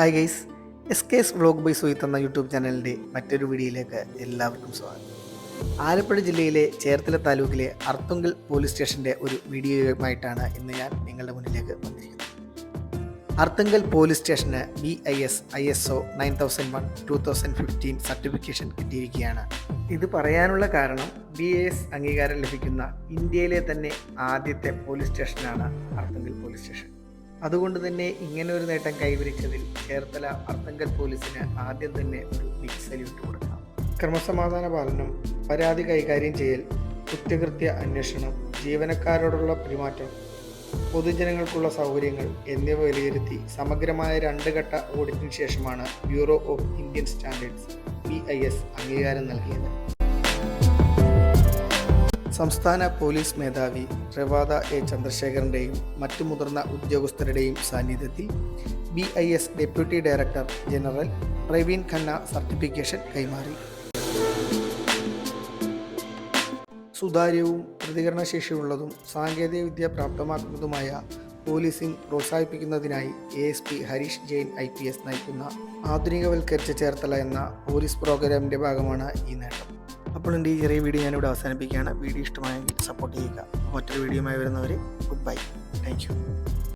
Hi guys S K S vlog by Suhith എന്ന YouTube ചാനലിന്റെ മറ്റൊരു വീഡിയോയിലേക്ക് എല്ലാവർക്കും സ്വാഗതം. ആലപ്പുഴ ജില്ലയിലെ ചേർത്തല താലൂക്കിലെ അർത്തുങ്കൽ പോലീസ് സ്റ്റേഷന്റെ ഒരു വീഡിയോയുമായിട്ടാണ് ഇന്ന് ഞാൻ നിങ്ങളുടെ മുന്നിലേക്ക് വന്നിരിക്കുന്നത്. Arthunkal police station B I S I S O nine thousand one two thousand fifteen certification കിട്ടിയിരിക്കുകയാണ്. ഇത് പറയാനുള്ള കാരണം ബി ഐ എസ് അംഗീകാരം ലഭിക്കുന്ന ഇന്ത്യയിലെ തന്നെ ആദ്യത്തെ പോലീസ് സ്റ്റേഷനാണ് അർത്തുങ്കൽ പോലീസ് സ്റ്റേഷൻ അതുകൊണ്ട് തന്നെ ഇങ്ങനെ ഒരു നേട്ടം കൈവരിച്ചതിൽ ചേർത്തല അർത്തങ്കൽ പോലീസിന് ആദ്യം തന്നെ ഒരു ബിഗ് സല്യൂട്ട് കൊടുക്കാം. ക്രമസമാധാന പാലനം പരാതി കൈകാര്യം ചെയ്യൽ കുറ്റകൃത്യ അന്വേഷണം ജീവനക്കാരോടുള്ള പെരുമാറ്റം പൊതുജനങ്ങൾക്കുള്ള സൗകര്യങ്ങൾ എന്നിവ വിലയിരുത്തി സമഗ്രമായ രണ്ട് ഘട്ട ഓഡിറ്റിന് ശേഷമാണ് bureau of Indian standards B I S അംഗീകാരം നൽകിയത്. സംസ്ഥാന പോലീസ് മേധാവി റവാദ എ ചന്ദ്രശേഖരന്റെയും മറ്റു മുതിർന്ന ഉദ്യോഗസ്ഥരുടെയും സാന്നിധ്യത്തിൽ B I S deputy director general Praveen Khanna certification കൈമാറി. സുതാര്യവും പ്രതികരണശേഷിയുള്ളതും സാങ്കേതികവിദ്യ പ്രാപ്തമാക്കുന്നതുമായ policing പ്രോത്സാഹിപ്പിക്കുന്നതിനായി A S P Harish Jain I P S നയിക്കുന്ന ആധുനികവൽക്കരിച്ച ചേർത്തല എന്ന പോലീസ് പ്രോഗ്രാമിന്റെ ഭാഗമാണ് ഈ നേട്ടം. അപ്പോൾ എന്റെ ഈ ചെറിയ വീഡിയോ ഞാനിവിടെ അവസാനിപ്പിക്കുകയാണ്. വീഡിയോ ഇഷ്ടമായെങ്കിൽ സപ്പോർട്ട് ചെയ്യുക. മറ്റൊരു വീഡിയോയുമായി വരുന്നവർ ഗുഡ് ബൈ താങ്ക്